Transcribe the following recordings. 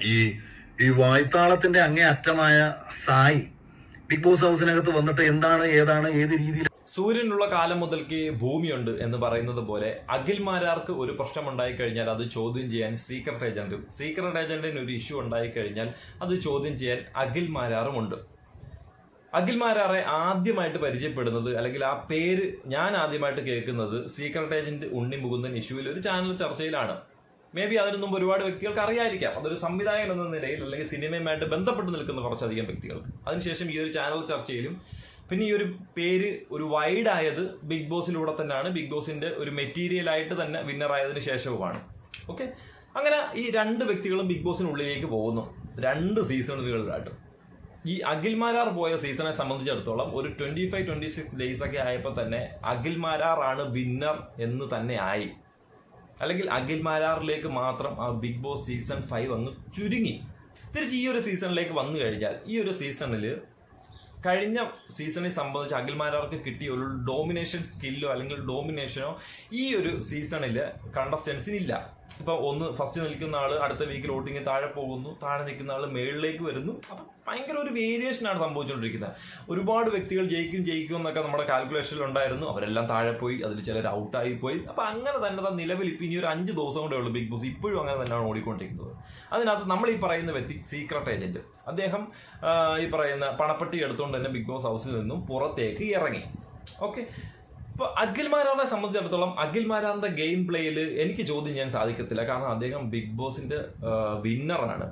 ഈ ഈ വായ്ത്താളത്തിന്റെ അങ്ങേ അറ്റമായ സായി ബിഗ് ബോസ് ഹൗസിനകത്ത് വന്നിട്ട് എന്താണ് ഏതാണ് ഏത് രീതിയിൽ സൂര്യനുള്ള കാലം മുതൽക്ക് ഭൂമിയുണ്ട് എന്ന് പറയുന്നത് പോലെ അഖിൽമാരാർക്ക് ഒരു പ്രശ്നം ഉണ്ടായി കഴിഞ്ഞാൽ അത് ചോദ്യം ചെയ്യാൻ സീക്രട്ട് ഏജന്റും സീക്രട്ട് ഏജന്റിന് ഒരു ഇഷ്യൂ ഉണ്ടായി കഴിഞ്ഞാൽ അത് ചോദ്യം ചെയ്യാൻ അഖിൽമാരാറും ഉണ്ട്. അഖിൽമാരാറെ ആദ്യമായിട്ട് പരിചയപ്പെടുന്നത് അല്ലെങ്കിൽ ആ പേര് ഞാൻ ആദ്യമായിട്ട് കേൾക്കുന്നത് സീക്രട്ട് ഏജന്റ് ഉണ്ണി മുകുന്ദൻ ഇഷ്യൂവിൽ ഒരു ചാനൽ ചർച്ചയിലാണ്. മേ ബി അതിനു മുമ്പ് ഒരുപാട് വ്യക്തികൾക്ക് അറിയായിരിക്കാം അതൊരു സംവിധായകൻ എന്ന നിലയിൽ അല്ലെങ്കിൽ സിനിമയുമായിട്ട് ബന്ധപ്പെട്ട് നിൽക്കുന്ന കുറച്ചധികം വ്യക്തികൾക്ക്. അതിനുശേഷം ഈ ഒരു ചാനൽ ചർച്ചയിലും പിന്നെ ഈ ഒരു പേര് ഒരു വൈഡായത് ബിഗ് ബോസിലൂടെ തന്നെയാണ്. ബിഗ് ബോസിന്റെ ഒരു മെറ്റീരിയലായിട്ട് തന്നെ വിന്നർ ആയതിനു ശേഷവുമാണ്. ഓക്കെ അങ്ങനെ ഈ രണ്ട് വ്യക്തികളും ബിഗ് ബോസിനുള്ളിലേക്ക് പോകുന്നു. രണ്ട് സീസണുകളിലായിട്ട്. ഈ അഖിൽമാരാർ പോയ സീസണെ സംബന്ധിച്ചിടത്തോളം ഒരു twenty five twenty six days ഒക്കെ ആയപ്പോൾ തന്നെ അഖിൽമാരാർ ആണ് വിന്നർ എന്ന് തന്നെ ആയി. അല്ലെങ്കിൽ അഖിൽ മാരാറിലേക്ക് മാത്രം ആ ബിഗ് ബോസ് സീസൺ ഫൈവ് അങ്ങ് ചുരുങ്ങി. തിരിച്ച് ഈ ഒരു സീസണിലേക്ക് വന്നു കഴിഞ്ഞാൽ ഈ ഒരു സീസണിൽ കഴിഞ്ഞ സീസണെ സംബന്ധിച്ച് അഖിൽമാരാർക്ക് കിട്ടിയ ഒരു ഡോമിനേഷൻ സ്കില്ലോ അല്ലെങ്കിൽ ഡോമിനേഷനോ ഈ ഒരു സീസണിൽ കണ്ടസ്റ്റൻസിനില്ല ഇപ്പൊ ഒന്ന് ഫസ്റ്റ് നിൽക്കുന്ന ആൾ അടുത്ത വീക്കിൽ വോട്ടിങ് താഴെ പോകുന്നു. താഴെ നിൽക്കുന്ന ആൾ മേളിലേക്ക് വരുന്നു. അപ്പൊ ഭയങ്കര ഒരു വേരിയേഷൻ ആണ് സംഭവിച്ചുകൊണ്ടിരിക്കുന്നത്. ഒരുപാട് വ്യക്തികൾ ജയിക്കും ജയിക്കും എന്നൊക്കെ നമ്മുടെ കാൽക്കുലേഷനിൽ ഉണ്ടായിരുന്നു. അവരെല്ലാം താഴെ പോയി അതിൽ ചിലർ ഔട്ടായി പോയി. അപ്പൊ അങ്ങനെ തന്നെ നിലവിൽ ഇപ്പൊ ഇനി ഒരു അഞ്ച് ദിവസം കൂടെ ഉള്ളൂ ബിഗ് ബോസ്. ഇപ്പോഴും അങ്ങനെ തന്നെയാണ് ഓടിക്കൊണ്ടിരിക്കുന്നത്. അതിനകത്ത് നമ്മൾ ഈ പറയുന്ന വ്യക്തി സീക്രട്ട് ഏജന്റ് അദ്ദേഹം ഈ പറയുന്ന പണപ്പെട്ടി എടുത്തുകൊണ്ട് തന്നെ ബിഗ് ബോസ് ഹൗസിൽ നിന്നും പുറത്തേക്ക് ഇറങ്ങി. ഓക്കെ ഇപ്പൊ അഖിൽ മാരാറിനെ സംബന്ധിച്ചിടത്തോളം അഖിൽ മാരാറിന്റെ ഗെയിം പ്ലേയിൽ എനിക്ക് ചോദ്യം ചെയ്യാൻ സാധിക്കത്തില്ല. കാരണം അദ്ദേഹം ബിഗ് ബോസിന്റെ വിന്നറാണ്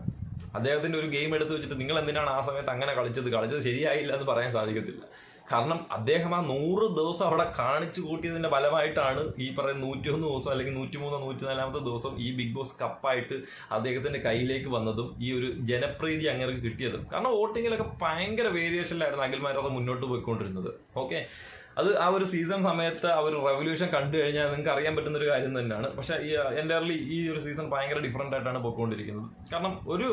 അദ്ദേഹത്തിന്റെ ഒരു ഗെയിം എടുത്തു വെച്ചിട്ട് നിങ്ങൾ എന്തിനാണ് ആ സമയത്ത് അങ്ങനെ കളിച്ചത്? കളിച്ചത് ശരിയായില്ല എന്ന് പറയാൻ സാധിക്കത്തില്ല. കാരണം അദ്ദേഹം ആ നൂറ് ദിവസം അവിടെ കാണിച്ചു കൂട്ടിയതിന്റെ ഫലമായിട്ടാണ് ഈ പറയുന്ന നൂറ്റിയൊന്ന് ദിവസം അല്ലെങ്കിൽ നൂറ്റിമൂന്ന് നൂറ്റിനാലാമത്തെ ദിവസം ഈ ബിഗ് ബോസ് കപ്പായിട്ട് അദ്ദേഹത്തിന്റെ കയ്യിലേക്ക് വന്നതും ഈ ഒരു ജനപ്രീതി അങ്ങനെ കിട്ടിയതും. കാരണം വോട്ടിങ്ങിലൊക്കെ ഭയങ്കര വേരിയേഷനിലായിരുന്നു അഖിൽമാർ മുന്നോട്ട് പോയിക്കൊണ്ടിരുന്നത്. ഓക്കെ അത് ആ ഒരു സീസൺ സമയത്ത് ആ ഒരു റെവല്യൂഷൻ കണ്ടു കഴിഞ്ഞാൽ നിങ്ങൾക്ക് അറിയാൻ പറ്റുന്ന ഒരു കാര്യം തന്നെയാണ്. പക്ഷെ ഈ എന്റെർലി ഈ ഒരു സീസൺ ഭയങ്കര ഡിഫറെന്റ് ആയിട്ടാണ് പോയിക്കൊണ്ടിരിക്കുന്നത്. കാരണം ഒരു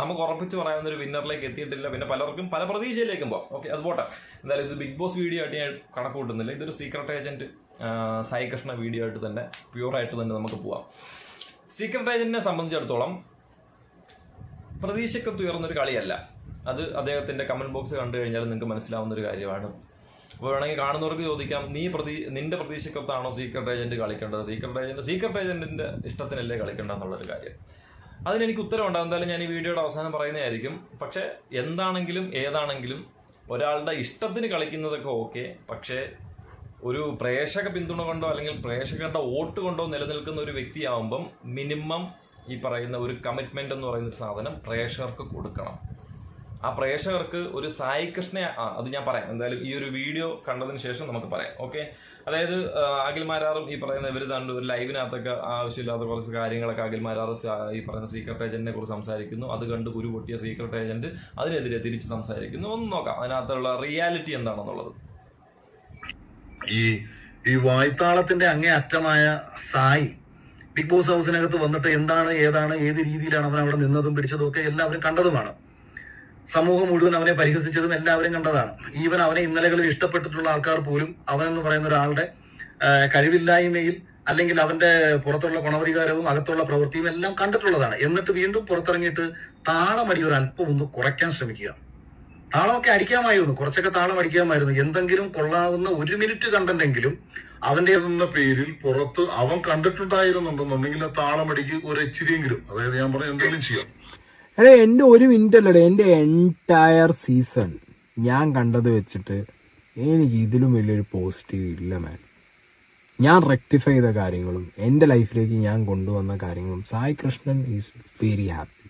നമുക്ക് ഉറപ്പിച്ച് പറയാവുന്ന ഒരു വിന്നറിലേക്ക് എത്തിയിട്ടില്ല. പിന്നെ പലർക്കും പല പ്രതീക്ഷയിലേക്കും പോകാം ഓക്കെ അത് പോട്ടെ. എന്തായാലും ഇത് ബിഗ് ബോസ് വീഡിയോ ആയിട്ട് ഞാൻ കണക്ക് കൂട്ടുന്നില്ല. ഇതൊരു secret agent Sai Krishna video ആയിട്ട് തന്നെ പ്യൂർ ആയിട്ട് തന്നെ നമുക്ക് പോവാം. സീക്രട്ട് ഏജന്റിനെ സംബന്ധിച്ചിടത്തോളം പ്രതീക്ഷയ്ക്കൊത്ത് ഉയർന്നൊരു കളിയല്ല. അത് അദ്ദേഹത്തിന്റെ കമന്റ് ബോക്സ് കണ്ടു കഴിഞ്ഞാൽ നിങ്ങൾക്ക് മനസ്സിലാവുന്ന ഒരു കാര്യമാണ്. വേണമെങ്കിൽ കാണുന്നവർക്ക് ചോദിക്കാം നീ പ്രതി നിന്റെ പ്രതീക്ഷയ്ക്കൊത്താണോ സീക്രട്ട് ഏജന്റ് കളിക്കേണ്ടത്? സീക്രട്ട് ഏജന്റ് സീക്രട്ട് ഏജന്റിന്റെ ഇഷ്ടത്തിനല്ലേ കളിക്കേണ്ട എന്നുള്ളൊരു കാര്യം. അതിനെനിക്ക് ഉണ്ടാകും എന്തായാലും ഞാൻ ഈ വീഡിയോയുടെ അവസാനം പറയുന്നതായിരിക്കും. പക്ഷേ എന്താണെങ്കിലും ഏതാണെങ്കിലും ഒരാളുടെ ഇഷ്ടത്തിന് കളിക്കുന്നതൊക്കെ ഓക്കെ. പക്ഷേ ഒരു പ്രേക്ഷക പിന്തുണ കൊണ്ടോ അല്ലെങ്കിൽ പ്രേക്ഷകരുടെ വോട്ട് കൊണ്ടോ നിലനിൽക്കുന്ന ഒരു വ്യക്തിയാവുമ്പം മിനിമം ഈ പറയുന്ന ഒരു കമ്മിറ്റ്മെന്റ് എന്ന് പറയുന്ന ഒരു സാധനം പ്രേക്ഷകർക്ക് കൊടുക്കണം. ആ പ്രേക്ഷകർക്ക് ഒരു സായി കൃഷ്ണ അത് ഞാൻ പറയാം. എന്തായാലും ഈ ഒരു വീഡിയോ കണ്ടതിന് ശേഷം നമുക്ക് പറയാം. ഓക്കെ? അതായത് അഖിൽമാരാറും ഈ പറയുന്ന ഇവർ തണ്ട് ഒരു ലൈവിനകത്തൊക്കെ ആവശ്യമില്ലാത്ത കുറച്ച് കാര്യങ്ങളൊക്കെ അഖിൽമാരാറ് ഈ പറയുന്ന സീക്രട്ട് ഏജന്റിനെ കുറിച്ച് സംസാരിക്കുന്നു. അത് കണ്ട് കുരു പൊട്ടിയ സീക്രട്ട് ഏജന്റ് അതിനെതിരെ തിരിച്ച് സംസാരിക്കുന്നു. ഒന്ന് നോക്കാം അതിനകത്തുള്ള റിയാലിറ്റി എന്താണെന്നുള്ളത്. ഈ ഈ വായ്ത്താളത്തിന്റെ അങ്ങേ അറ്റമായ സായി ബിഗ് ബോസ് ഹൗസിനകത്ത് വന്നിട്ട് എന്താണ് ഏതാണ് ഏത് രീതിയിലാണ് അവൻ അവിടെ നിന്നതും പിടിച്ചതും ഒക്കെ എല്ലാവരും കണ്ടതുമാണ്. സമൂഹം മുഴുവൻ അവനെ പരിഹസിച്ചതും എല്ലാവരും കണ്ടതാണ്. ഈവൻ അവനെ ഇന്നലകളിൽ ഇഷ്ടപ്പെട്ടിട്ടുള്ള ആൾക്കാർ പോലും അവനെന്ന് പറയുന്ന ഒരാളുടെ കഴിവില്ലായ്മയിൽ അല്ലെങ്കിൽ അവന്റെ പുറത്തുള്ള ഗുണവധികാരവും അകത്തുള്ള പ്രവൃത്തിയും എല്ലാം കണ്ടിട്ടുള്ളതാണ്. എന്നിട്ട് വീണ്ടും പുറത്തിറങ്ങിയിട്ട് താളമടി ഒരു അല്പം ഒന്ന് കുറയ്ക്കാൻ ശ്രമിക്കുക. താളമൊക്കെ അടിക്കാമായിരുന്നു. കുറച്ചൊക്കെ താളം അടിക്കാമായിരുന്നു. എന്തെങ്കിലും കൊള്ളാവുന്ന ഒരു മിനിറ്റ് കണ്ടെങ്കിലും അവന്റെ പേരിൽ പുറത്ത് അവൻ കണ്ടിട്ടുണ്ടായിരുന്നുണ്ടെന്നുണ്ടെങ്കിൽ ആ താളമടിക്ക് ഒരു ഇച്ചിരിയെങ്കിലും അതായത് ഞാൻ പറഞ്ഞ എന്തെങ്കിലും ചെയ്യാം. എടാ എന്റെ ഒരു മിനിറ്റ് അല്ലടേ എന്റെ എന്റയർ സീസൺ ഞാൻ കണ്ടത് വെച്ചിട്ട് എനിക്ക് ഇതിലും വലിയൊരു പോസിറ്റീവ് ഇല്ല മാൻ ഞാൻ റെക്ടിഫൈ ചെയ്ത കാര്യങ്ങളും എന്റെ ലൈഫിലേക്ക് ഞാൻ കൊണ്ടുവന്ന കാര്യങ്ങളും Sai Krishnan is very happy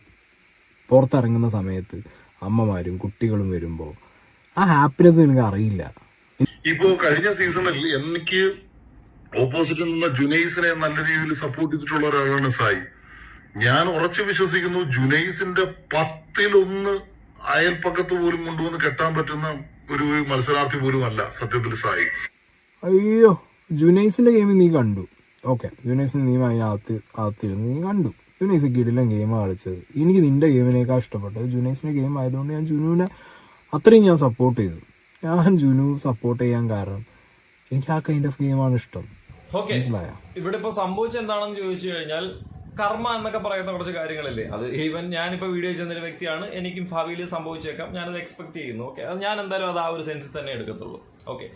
പുറത്തിറങ്ങുന്ന സമയത്ത് അമ്മമാരും കുട്ടികളും വരുമ്പോൾ ആ ഹാപ്പിനെസ് എനിക്ക് അറിയില്ല. ഇപ്പോ കഴിഞ്ഞ സീസണിൽ എനിക്ക് ഓപ്പോസിറ്റിൽ നിന്ന ജുനൈസിനെ നല്ല രീതിയിൽ സപ്പോർട്ട് ചെയ്തിട്ടുള്ള ഒരാളാണ് സായി. ഞാൻ ഉറച്ചു വിശ്വസിക്കുന്നു ജുനൈസിന്റെ പത്തിലൊന്ന് അയൽപ്പക്കത്ത് പോലും കൊണ്ടുവന്ന് കെട്ടാൻ പറ്റുന്ന ഒരു മത്സരാർത്ഥി പോലും അല്ല സത്യത്തിൽ സായി. അയ്യോ ജുനൈസിന്റെ ഗെയിം നീ കണ്ടു. ഓക്കെ ജുനൈസിന് നീ അതിനകത്ത് അകത്തിരുന്ന് നീ കണ്ടു. ജുനൈസ് കിടിലൻ ഗെയിമാണ് കളിച്ചത്. എനിക്ക് നിന്റെ ഗെയിമിനേക്കാൾ ഇഷ്ടപ്പെട്ടത് ജുനൈസിന്റെ ഗെയിം ആയതുകൊണ്ട് ഞാൻ ജുനുവിനെ അത്രയും ഞാൻ സപ്പോർട്ട് ചെയ്തു. ഞാൻ ജുനു സപ്പോർട്ട് ചെയ്യാൻ കാരണം എനിക്ക് ആ കൈൻഡ് ഓഫ് ഗെയിമാണ് ഇഷ്ടം. ഓക്കെ മനസ്സിലായോ? ഇവിടെ ഇപ്പൊ സംഭവിച്ചെന്താണെന്ന് ചോദിച്ചു കഴിഞ്ഞാൽ കർമ്മ എന്നൊക്കെ പറയുന്ന കുറച്ച് കാര്യങ്ങളല്ലേ? അത് ഈവൻ ഞാനിപ്പോൾ വീഡിയോ ചെയ്യുന്ന വ്യക്തിയാണ്. എനിക്കും ഭാവിയിൽ സംഭവിച്ചേക്കാം. ഞാനത് എക്സ്പെക്ട് ചെയ്യുന്നു. ഓക്കെ അത് ഞാൻ എന്തായാലും അത് ആ ഒരു സെൻസിൽ തന്നെ എടുക്കത്തുള്ളൂ. ഓക്കെ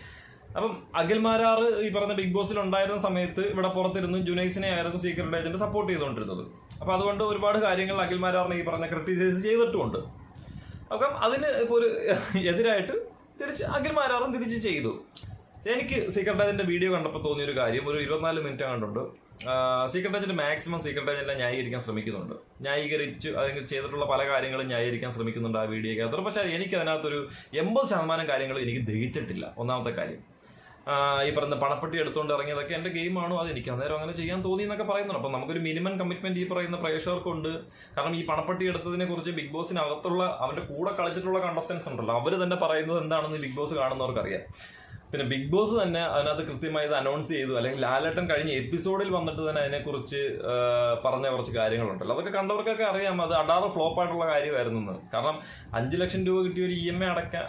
അപ്പം അഖിൽ മാരാർ ഈ പറഞ്ഞ ബിഗ് ബോസിൽ ഉണ്ടായിരുന്ന സമയത്ത് ഇവിടെ പുറത്തിരുന്ന്. ജുനൈസിനെ ആയിരുന്നു സീക്രട്ട് ഏജന്റ് സപ്പോർട്ട് ചെയ്തുകൊണ്ടിരുന്നത്. അപ്പോൾ അതുകൊണ്ട് ഒരുപാട് കാര്യങ്ങൾ അഖിൽ മാരാറിനെ ഈ പറഞ്ഞ ക്രിട്ടിസൈസ് ചെയ്തിട്ടുമുണ്ട്. അപ്പം അതിന് ഇപ്പോൾ ഒരു എതിരായിട്ട് തിരിച്ച് അഖിൽ മാരാറും തിരിച്ച് ചെയ്തു. എനിക്ക് സീക്രട്ട് ഏജന്റ് വീഡിയോ കണ്ടപ്പോൾ തോന്നിയൊരു കാര്യം. ഒരു ഇരുപത്തിനാല് മിനിറ്റ് കണ്ടുണ്ട് സീക്രട്ട് ഏജന്റ് മാക്സിമം സീക്രട്ട് ഏജന്റിനെ ന്യായീകരിക്കാൻ ശ്രമിക്കുന്നുണ്ട്. ന്യായീകരിച്ചു അല്ലെങ്കിൽ ചെയ്തിട്ടുള്ള പല കാര്യങ്ങളും ന്യായീകരിക്കാൻ ശ്രമിക്കുന്നുണ്ട് ആ വീഡിയോ അത്ര പക്ഷേ എനിക്ക് അതിനകത്തൊരു എൺപത് ശതമാനം കാര്യങ്ങൾ എനിക്ക് ദഹിച്ചിട്ടില്ല. ഒന്നാമത്തെ കാര്യം. ഈ പറഞ്ഞ പണപ്പെട്ടി എടുത്തുകൊണ്ട് ഇറങ്ങിയതൊക്കെ എന്റെ ഗെയിമാണോ അത് എനിക്ക് അന്നേരം അങ്ങനെ ചെയ്യാൻ തോന്നി എന്നൊക്കെ പറയുന്നുണ്ട്. അപ്പം നമുക്കൊരു മിനിമം കമ്മിറ്റ്മെന്റ് ഈ പറയുന്ന പ്രേക്ഷകർക്കുണ്ട്. കാരണം ഈ പണപ്പെട്ടി എടുത്തതിനെ കുറിച്ച് ബിഗ് ബോസിനകത്തുള്ള അവന്റെ കൂടെ കളിച്ചിട്ടുള്ള കണ്ടസ്റ്റൻസ് ഉണ്ടല്ലോ. അവർ തന്നെ പറയുന്നത് എന്താണെന്ന് ബിഗ് ബോസ് കാണുന്നവർക്ക് അറിയാം പിന്നെ ബിഗ് ബോസ് തന്നെ അതിനകത്ത് കൃത്യമായി ഇത് അനൗൺസ് ചെയ്തു. അല്ലെങ്കിൽ ലാലേട്ടൻ കഴിഞ്ഞ എപ്പിസോഡിൽ വന്നിട്ട് തന്നെ അതിനെക്കുറിച്ച് പറഞ്ഞ കുറച്ച് കാര്യങ്ങളുണ്ടല്ലോ. അതൊക്കെ കണ്ടവർക്കൊക്കെ അറിയാം. അത് അടാറ് ഫ്ലോപ്പ് ആയിട്ടുള്ള കാര്യമായിരുന്നു കാരണം അഞ്ചു ലക്ഷം രൂപ കിട്ടിയ ഒരു ഇ എം എ അടക്കാൻ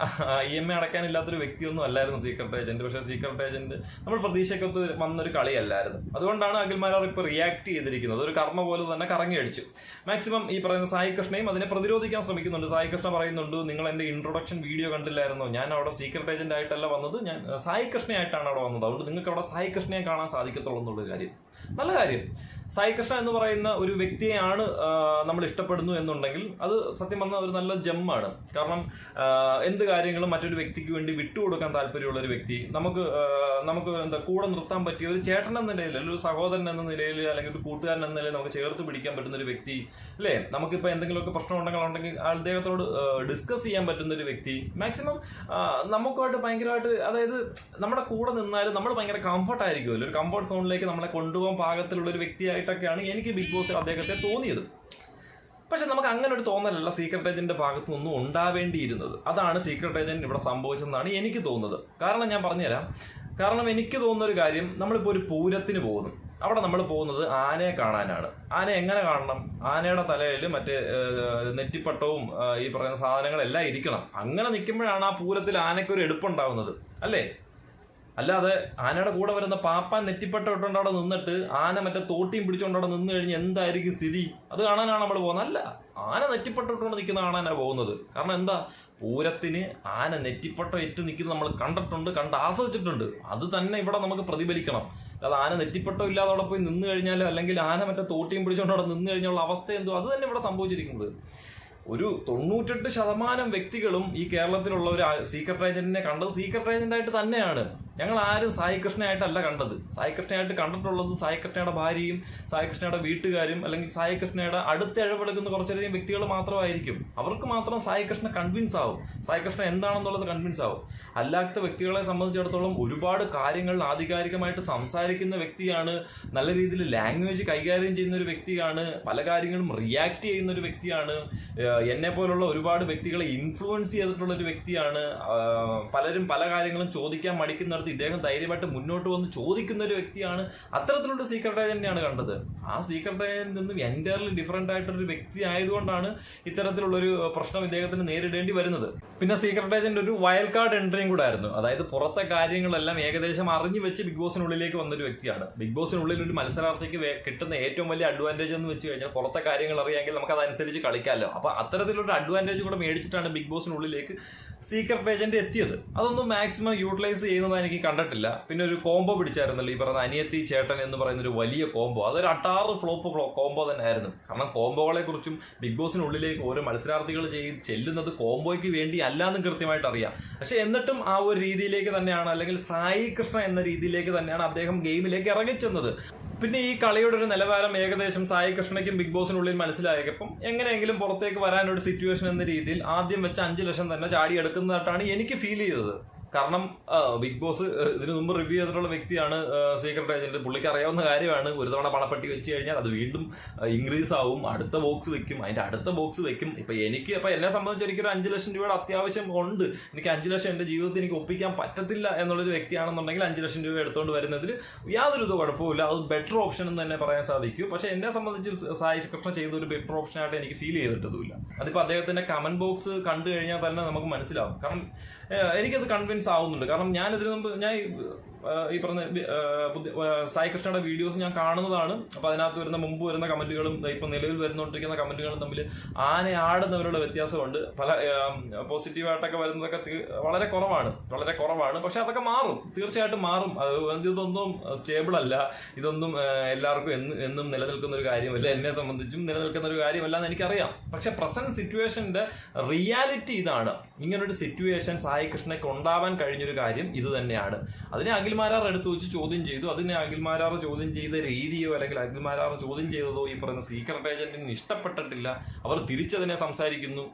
ഇ എം എ അടക്കാനില്ലാത്തൊരു വ്യക്തിയൊന്നും അല്ലായിരുന്നു സീക്രട്ട് ഏജന്റ് പക്ഷേ സീക്രട്ട് ഏജന്റ് നമ്മൾ പ്രതീക്ഷയ്ക്കൊത്ത് വന്നൊരു കളിയല്ലായിരുന്നു. അതുകൊണ്ടാണ് അഖിൽമാരാർ ഇപ്പോൾ റിയാക്ട് ചെയ്തിരിക്കുന്നത്. ഒരു കർമ്മ പോലെ തന്നെ കറങ്ങി അടിച്ചു. മാക്സിമം ഈ പറയുന്ന സായി കൃഷ്ണയും അതിനെ പ്രതിരോധിക്കാൻ ശ്രമിക്കുന്നുണ്ട്. സായി കൃഷ്ണ പറയുന്നുണ്ട് നിങ്ങൾ എന്റെ ഇൻട്രൊഡക്ഷൻ വീഡിയോ കണ്ടില്ലായിരുന്നോ? ഞാൻ അവിടെ സീക്രട്ട് ഏജന്റ് ആയിട്ടല്ല വന്നത്. ഞാൻ സായി കൃഷ്ണയായിട്ടാണ് അവിടെ വന്നത്. അതുകൊണ്ട് നിങ്ങൾക്ക് അവിടെ സായി കൃഷ്ണയെ കാണാൻ സാധിക്കത്തുള്ളൂ എന്നുള്ള കാര്യം. നല്ല കാര്യം. സായി കൃഷ്ണ എന്ന് പറയുന്ന ഒരു വ്യക്തിയെയാണ് നമ്മൾ ഇഷ്ടപ്പെടുന്നു എന്നുണ്ടെങ്കിൽ അത് സത്യം പറഞ്ഞാൽ ഒരു നല്ല ജമ്മാണ്. കാരണം എന്ത് കാര്യങ്ങളും മറ്റൊരു വ്യക്തിക്ക് വേണ്ടി വിട്ടുകൊടുക്കാൻ താല്പര്യമുള്ള ഒരു വ്യക്തി നമുക്ക് നമുക്ക് എന്താ കൂടെ നിർത്താൻ പറ്റിയ ഒരു ചേട്ടൻ എന്ന നിലയിൽ അല്ലെങ്കിൽ ഒരു സഹോദരൻ എന്ന നിലയിൽ അല്ലെങ്കിൽ ഒരു കൂട്ടുകാരൻ എന്ന നിലയിൽ നമുക്ക് ചേർത്ത് പിടിക്കാൻ പറ്റുന്ന ഒരു വ്യക്തി അല്ലേ? നമുക്കിപ്പോൾ എന്തെങ്കിലുമൊക്കെ പ്രശ്നം ഉണ്ടെങ്കിൽ ഉണ്ടെങ്കിൽ അദ്ദേഹത്തോട് ഡിസ്കസ് ചെയ്യാൻ പറ്റുന്ന ഒരു വ്യക്തി മാക്സിമം നമുക്കായിട്ട് ഭയങ്കരമായിട്ട് അതായത് നമ്മുടെ കൂടെ നിന്നാലും നമ്മൾ ഭയങ്കര കംഫർട്ട് ആയിരിക്കുമല്ലോ. ഒരു കംഫർട്ട് സോണിലേക്ക് നമ്മളെ കൊണ്ടുപോകാൻ പാകത്തിലുള്ള ഒരു വ്യക്തിയായിട്ടൊക്കെയാണ് എനിക്ക് ബിഗ് ബോസ് അദ്ദേഹത്തെ തോന്നിയത്. പക്ഷെ നമുക്ക് അങ്ങനെ ഒരു തോന്നലല്ല സീക്രട്ട് ഏജന്റിന്റെ ഭാഗത്തു നിന്നും ഉണ്ടാവേണ്ടിയിരുന്നത്. അതാണ് സീക്രട്ട് ഏജന്റ് ഇവിടെ സംഭവിച്ചതെന്നാണ് എനിക്ക് തോന്നുന്നത്. കാരണം ഞാൻ പറഞ്ഞുതരാം. കാരണം എനിക്ക് തോന്നുന്ന ഒരു കാര്യം നമ്മളിപ്പോൾ ഒരു പൂരത്തിന് പോകുന്നു. അവിടെ നമ്മൾ പോകുന്നത് ആനയെ കാണാനാണ്. ആന എങ്ങനെ കാണണം? ആനയുടെ തലയിൽ മറ്റേ നെറ്റിപ്പട്ടവും ഈ പറയുന്ന സാധനങ്ങളെല്ലാം ഇരിക്കണം. അങ്ങനെ നിൽക്കുമ്പോഴാണ് ആ പൂരത്തിൽ ആനയ്ക്ക് ഒരു എടുപ്പുണ്ടാവുന്നത്. അല്ലേ? അല്ലാതെ ആനയുടെ കൂടെ വരുന്ന പാപ്പാൻ നെറ്റിപ്പട്ട അവിടെ നിന്നിട്ട് ആന മറ്റേ തോട്ടിയും പിടിച്ചുകൊണ്ട് അവിടെ നിന്ന് കഴിഞ്ഞ് എന്തായിരിക്കും സ്ഥിതി? അത് കാണാനാണ് നമ്മൾ പോകുന്നത്. അല്ല ആന നെറ്റിപ്പട്ട ഇട്ടുകൊണ്ട് നിൽക്കുന്ന കാണാനാണ് പോകുന്നത്. കാരണം എന്താ? പൂരത്തിന് ആന നെറ്റിപ്പട്ട ഇട്ട് നിൽക്കുന്നത് നമ്മൾ കണ്ടിട്ടുണ്ട് കണ്ട് ആസ്വദിച്ചിട്ടുണ്ട്. അത് തന്നെ ഇവിടെ നമുക്ക് പ്രതിഫലിക്കണം. അല്ലാതെ ആന നെറ്റിപ്പട്ടം ഇല്ലാതെ അവിടെ പോയി നിന്ന് കഴിഞ്ഞാലോ അല്ലെങ്കിൽ ആന മറ്റേ തോട്ടിയും പിടിച്ചുകൊണ്ട് അവിടെ നിന്ന് കഴിഞ്ഞുള്ള അവസ്ഥ എന്തോ അത് തന്നെ ഇവിടെ സംഭവിച്ചിരിക്കുന്നത്. ഒരു തൊണ്ണൂറ്റെട്ട് ശതമാനം വ്യക്തികളും ഈ കേരളത്തിലുള്ള ഒരു സീക്രട്ട് ഏജന്റിനെ കണ്ടത് സീക്രട്ട് ഏജന്റായിട്ട് തന്നെയാണ്. ഞങ്ങൾ ആരും സായി കൃഷ്ണയായിട്ടല്ല കണ്ടത്. സായി കൃഷ്ണയായിട്ട് കണ്ടിട്ടുള്ളത് സായി കൃഷ്ണയുടെ ഭാര്യയും സായി കൃഷ്ണയുടെ വീട്ടുകാരും അല്ലെങ്കിൽ സായി കൃഷ്ണയുടെ അടുത്ത് ഇഴപെടുക്കുന്ന കുറച്ചധികം വ്യക്തികൾ മാത്രമായിരിക്കും. അവർക്ക് മാത്രം സായി കൃഷ്ണ കൺവിൻസ് ആവും. സായി കൃഷ്ണ എന്താണെന്നുള്ളത് കൺവിൻസ് ആവും. അല്ലാത്ത വ്യക്തികളെ സംബന്ധിച്ചിടത്തോളം ഒരുപാട് കാര്യങ്ങൾ ആധികാരികമായിട്ട് സംസാരിക്കുന്ന വ്യക്തിയാണ് നല്ല രീതിയിൽ ലാംഗ്വേജ് കൈകാര്യം ചെയ്യുന്ന ഒരു വ്യക്തിയാണ് പല കാര്യങ്ങളും റിയാക്ട് ചെയ്യുന്ന ഒരു വ്യക്തിയാണ് എന്നെ പോലുള്ള ഒരുപാട് വ്യക്തികളെ ഇൻഫ്ലുവൻസ് ചെയ്തിട്ടുള്ള ഒരു വ്യക്തിയാണ് പലരും പല കാര്യങ്ങളും ചോദിക്കാൻ മടിക്കുന്നിടത്ത് ഇദ്ദേഹം ധൈര്യമായിട്ട് മുന്നോട്ട് വന്ന് ചോദിക്കുന്ന ഒരു വ്യക്തിയാണ്. അത്തരത്തിലുള്ള സീക്രട്ട് ഏജന്റിനെയാണ് കണ്ടത്. ആ സീക്രട്ട് ഏജന്റ് നിന്നും എന്റയർലി ഡിഫറെന്റ് ആയിട്ടൊരു വ്യക്തി ആയതുകൊണ്ടാണ് ഇത്തരത്തിലുള്ളൊരു പ്രശ്നം ഇദ്ദേഹത്തിന് നേരിടേണ്ടി വരുന്നത്. പിന്നെ സീക്രട്ട് ഏജന്റ് ഒരു വയൽ കാർഡ് എൻട്രിയും കൂടെ ആയിരുന്നു അതായത് പുറത്തെ കാര്യങ്ങളെല്ലാം ഏകദേശം അറിഞ്ഞു വെച്ച് ബിഗ് ബോസിനുള്ളിലേക്ക് വന്നൊരു വ്യക്തിയാണ്. ബിഗ് ബോസിനുള്ളിൽ ഒരു മത്സരാർത്ഥിക്ക് കിട്ടുന്ന ഏറ്റവും വലിയ അഡ്വാന്റേജ് എന്ന് വെച്ച് കഴിഞ്ഞാൽ പുറത്തെ കാര്യങ്ങൾ അറിയാമെങ്കിൽ നമുക്ക് അതനുസരിച്ച് കളിക്കാമല്ലോ. അപ്പൊ അത്തരത്തിലൊരു അഡ്വാന്റേജ് കൂടെ മേടിച്ചിട്ടാണ് ബിഗ് ബോസിനുള്ളിലേക്ക് സീക്രട്ട് ഏജന്റ് എത്തിയത്. അതൊന്നും മാക്സിമം യൂട്ടിലൈസ് ചെയ്യുന്നത് എനിക്ക് കണ്ടിട്ടില്ല. പിന്നെ ഒരു കോംബോ പിടിച്ചായിരുന്നല്ലോ ഈ പറയുന്ന അനിയത്തി ചേട്ടൻ എന്ന് പറയുന്ന ഒരു വലിയ കോംബോ അതൊരു അട്ടാറ് ഫ്ലോപ്പ് കോംബോ തന്നെ ആയിരുന്നു കാരണം കോംബോകളെ കുറിച്ചും ബിഗ് ബോസിനുള്ളിലേക്ക് ഓരോ മത്സരാർത്ഥികൾ ചെയ്ത് ചെല്ലുന്നത് കോംബോയ്ക്ക് വേണ്ടി അല്ലാന്നും കൃത്യമായിട്ട് അറിയാം. പക്ഷെ എന്നിട്ടും ആ ഒരു രീതിയിലേക്ക് തന്നെയാണ് അല്ലെങ്കിൽ സായി കൃഷ്ണ എന്ന രീതിയിലേക്ക് തന്നെയാണ് അദ്ദേഹം ഗെയിമിലേക്ക് ഇറങ്ങിച്ചെന്നത്. പിന്നെ ഈ കളിയുടെ ഒരു നിലവാരം ഏകദേശം സായി കൃഷ്ണയ്ക്കും ബിഗ് ബോസിനുള്ളിൽ മനസ്സിലായപ്പം എങ്ങനെയെങ്കിലും പുറത്തേക്ക് വരാൻ ഒരു സിറ്റുവേഷൻ എന്ന രീതിയിൽ ആദ്യം വെച്ച അഞ്ച് ലക്ഷം തന്നെ ചാടി എടുക്കുന്നതായിട്ടാണ് എനിക്ക് ഫീൽ ചെയ്തത്. കാരണം ബിഗ് ബോസ് ഇതിനു മുമ്പ് റിവ്യൂ ചെയ്തിട്ടുള്ള വ്യക്തിയാണ് സീക്രട്ട് ഏജന്റ്. പുള്ളിക്ക് അറിയാവുന്ന കാര്യമാണ് ഒരു തവണ പണപ്പെട്ടി വെച്ച് കഴിഞ്ഞാൽ അത് വീണ്ടും ഇൻക്രീസ് ആവും അടുത്ത ബോക്സ് വെക്കും. അതിന്റെ അടുത്ത ബോക്സ് വെക്കും. ഇപ്പൊ എനിക്ക് ഇപ്പൊ എന്നെ സംബന്ധിച്ച് എനിക്കൊരു അഞ്ച് ലക്ഷം രൂപയുടെ അത്യാവശ്യം ഉണ്ട്. എനിക്ക് അഞ്ച് ലക്ഷം എന്റെ ജീവിതത്തിൽ എനിക്ക് ഒപ്പിക്കാൻ പറ്റത്തില്ല എന്നുള്ളൊരു വ്യക്തിയാണെന്നുണ്ടെങ്കിൽ അഞ്ച് ലക്ഷം രൂപ എടുത്തുകൊണ്ട് വരുന്നതിൽ യാതൊരു ഇത് കുഴപ്പമില്ല അത് ബെറ്റർ ഓപ്ഷൻ എന്ന് തന്നെ പറയാൻ സാധിക്കും. പക്ഷെ എന്നെ സംബന്ധിച്ച് സായി കൃഷ്ണ ചെയ്ത ഒരു ബെറ്റർ ഓപ്ഷൻ ആയിട്ട് എനിക്ക് ഫീൽ ചെയ്തിട്ടതുമില്ല. അതിപ്പോ അദ്ദേഹത്തിന്റെ കമന്റ് ബോക്സ് കണ്ടു കഴിഞ്ഞാൽ തന്നെ നമുക്ക് മനസ്സിലാവും. കാരണം എനിക്കത് കൺവിൻസ് ആവുന്നുണ്ട്. കാരണം ഞാൻ ഇതിനു മുമ്പ് ഞാൻ ഈ പറഞ്ഞ സായി കൃഷ്ണയുടെ വീഡിയോസ് ഞാൻ കാണുന്നതാണ്. അപ്പൊ അതിനകത്ത് വരുന്ന മുമ്പ് വരുന്ന കമന്റുകളും ഇപ്പൊ നിലവിൽ വരുന്നോണ്ടിരിക്കുന്ന കമന്റുകളും തമ്മിൽ ആന ആടുന്നവരുടെ വ്യത്യാസമുണ്ട്. പല പോസിറ്റീവായിട്ടൊക്കെ വരുന്നതൊക്കെ വളരെ കുറവാണ്. വളരെ കുറവാണ്. പക്ഷെ അതൊക്കെ മാറും. തീർച്ചയായിട്ടും മാറും. ഇതൊന്നും സ്റ്റേബിൾ അല്ല. ഇതൊന്നും എല്ലാവർക്കും എന്നും എന്നും നിലനിൽക്കുന്ന ഒരു കാര്യമല്ല. എന്നെ സംബന്ധിച്ചും നിലനിൽക്കുന്ന ഒരു കാര്യമല്ല എന്ന് എനിക്കറിയാം. പക്ഷെ പ്രസന്റ് സിറ്റുവേഷന്റെ റിയാലിറ്റി ഇതാണ്. ഇങ്ങനൊരു സിറ്റുവേഷൻ സായി കൃഷ്ണയ്ക്ക് ഉണ്ടാവാൻ കഴിഞ്ഞൊരു കാര്യം ഇത് തന്നെയാണ്. അതിനെ അഖിൽമാരാർ എടുത്തു വെച്ച് ചോദ്യം ചെയ്തു. അതിനെ അഖിൽമാരാർ ചോദ്യം ചെയ്ത രീതിയോ അല്ലെങ്കിൽ അഖിൽമാരാർ ചോദ്യം ചെയ്തതോ ഈ പറയുന്ന സീക്രട്ട് ഏജന്റിന് ഇഷ്ടപ്പെട്ടിട്ടില്ല. അവർ തിരിച്ചതിനെ സംസാരിക്കുന്നു.